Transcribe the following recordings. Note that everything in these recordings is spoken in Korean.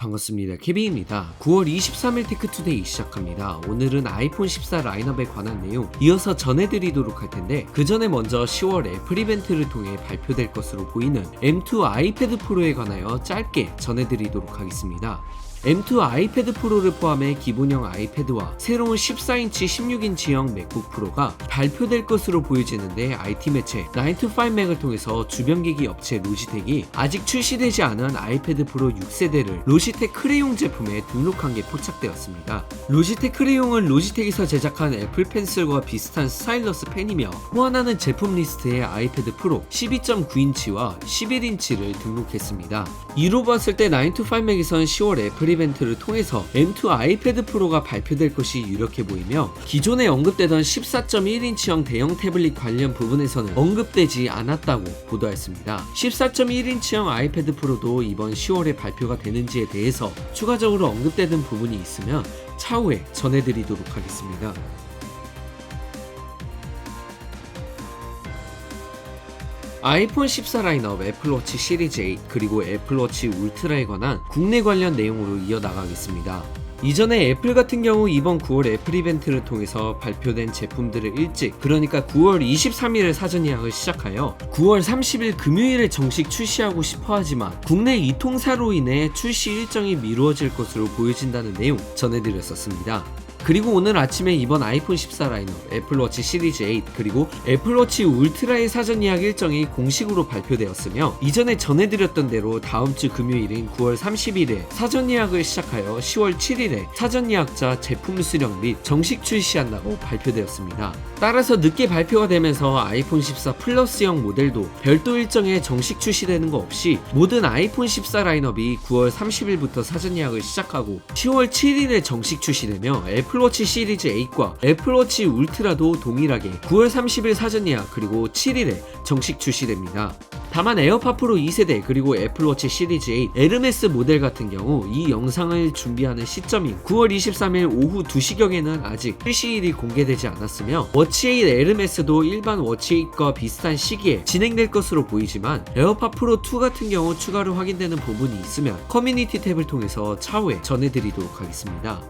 반갑습니다. 케빈입니다. 9월 23일 테크투데이 시작합니다. 오늘은 아이폰 14 라인업에 관한 내용 이어서 전해드리도록 할 텐데 그 전에 먼저 10월 애플 이벤트를 통해 발표될 것으로 보이는 M2 아이패드 프로에 관하여 짧게 전해드리도록 하겠습니다. M2 아이패드 프로를 포함해 기본형 아이패드와 새로운 14인치 16인치형 맥북 프로가 발표될 것으로 보여지는데 IT 매체 9to5Mac을 통해서 주변기기 업체 로지텍이 아직 출시되지 않은 아이패드 프로 6세대를 로지텍 크레용 제품에 등록한 게 포착되었습니다. 로지텍 크레용은 로지텍에서 제작한 애플 펜슬과 비슷한 스타일러스 펜이며 호환하는 제품 리스트에 아이패드 프로 12.9인치와 11인치를 등록했습니다. 이로 봤을 때 9to5Mac에선 10월 애플 이 벤트를 통해서 M2 아이패드 프로가 발표될 것이 유력해 보이며 기존에 언급되던 14.1인치형 대형 태블릿 관련 부분에서는 언급되지 않았다고 보도했습니다. 14.1인치형 아이패드 프로도 이번 10월에 발표가 되는지에 대해서 추가적으로 언급되는 부분이 있으면 차후에 전해드리도록 하겠습니다. 아이폰 14 라인업 애플워치 시리즈 8 그리고 애플워치 울트라에 관한 국내 관련 내용으로 이어나가겠습니다. 이전에 애플 같은 경우 이번 9월 애플 이벤트를 통해서 발표된 제품들을 일찍 그러니까 9월 23일에 사전 예약을 시작하여 9월 30일 금요일에 정식 출시하고 싶어 하지만 국내 이통사로 인해 출시 일정이 미루어질 것으로 보여진다는 내용 전해드렸었습니다. 그리고 오늘 아침에 이번 아이폰 14 라인업, 애플워치 시리즈 8, 그리고 애플워치 울트라의 사전 예약 일정이 공식으로 발표되었으며 이전에 전해드렸던 대로 다음 주 금요일인 9월 30일에 사전 예약을 시작하여 10월 7일에 사전 예약자 제품 수령 및 정식 출시한다고 발표되었습니다. 따라서 늦게 발표가 되면서 아이폰 14 플러스형 모델도 별도 일정에 정식 출시되는 거 없이 모든 아이폰 14 라인업이 9월 30일부터 사전 예약을 시작하고 10월 7일에 정식 출시되며 애플 워치 시리즈 8과 애플워치 울트라도 동일하게 9월 30일 사전 예약 그리고 7일에 정식 출시됩니다. 다만 에어팟 프로 2세대 그리고 애플워치 시리즈 8 에르메스 모델 같은 경우 이 영상을 준비하는 시점인 9월 23일 오후 2시경에는 아직 출시일이 공개되지 않았으며 워치 8 에르메스도 일반 워치 8과 비슷한 시기에 진행될 것으로 보이지만 에어팟 프로 2 같은 경우 추가로 확인되는 부분이 있으면 커뮤니티 탭을 통해서 차후에 전해드리도록 하겠습니다.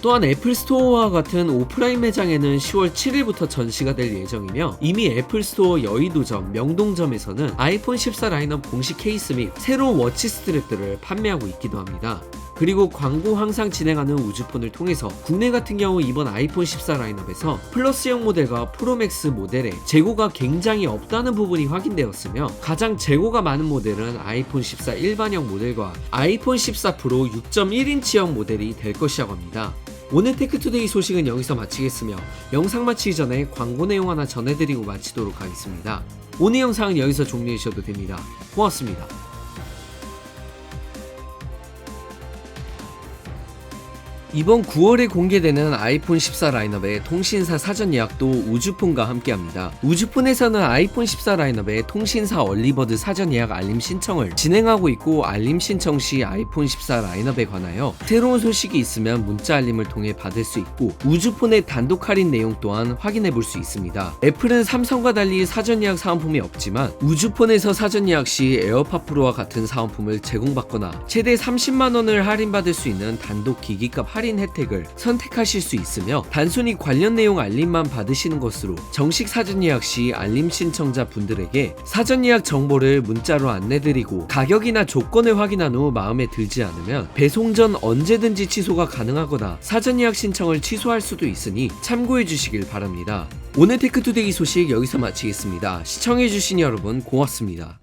또한 애플 스토어와 같은 오프라인 매장에는 10월 7일부터 전시가 될 예정이며 이미 애플 스토어 여의도점, 명동점에서는 아이폰 14 라인업 공식 케이스 및 새로운 워치 스트랩들을 판매하고 있기도 합니다. 그리고 광고 항상 진행하는 우주폰을 통해서 국내 같은 경우 이번 아이폰 14 라인업에서 플러스형 모델과 프로맥스 모델의 재고가 굉장히 없다는 부분이 확인되었으며 가장 재고가 많은 모델은 아이폰 14 일반형 모델과 아이폰 14 프로 6.1인치형 모델이 될 것이라고 합니다. 오늘 테크투데이 소식은 여기서 마치겠으며 영상 마치기 전에 광고 내용 하나 전해드리고 마치도록 하겠습니다. 오늘 영상은 여기서 종료해 주셔도 됩니다. 고맙습니다. 이번 9월에 공개되는 아이폰 14 라인업의 통신사 사전 예약도 우주폰과 함께합니다. 우주폰에서는 아이폰 14 라인업의 통신사 얼리버드 사전 예약 알림 신청을 진행하고 있고 알림 신청 시 아이폰 14 라인업에 관하여 새로운 소식이 있으면 문자 알림을 통해 받을 수 있고 우주폰의 단독 할인 내용 또한 확인해 볼 수 있습니다. 애플은 삼성과 달리 사전 예약 사은품이 없지만 우주폰에서 사전 예약 시 에어팟 프로와 같은 사은품을 제공받거나 최대 30만 원을 할인받을 수 있는 단독 기기값 할인 혜택을 선택하실 수 있으며 단순히 관련 내용 알림만 받으시는 것으로 정식 사전 예약 시 알림 신청자 분들에게 사전 예약 정보를 문자로 안내드리고 가격이나 조건을 확인한 후 마음에 들지 않으면 배송 전 언제든지 취소가 가능하거나 사전 예약 신청을 취소할 수도 있으니 참고해 주시길 바랍니다. 오늘 테크투데이 소식 여기서 마치겠습니다. 시청해주신 여러분 고맙습니다.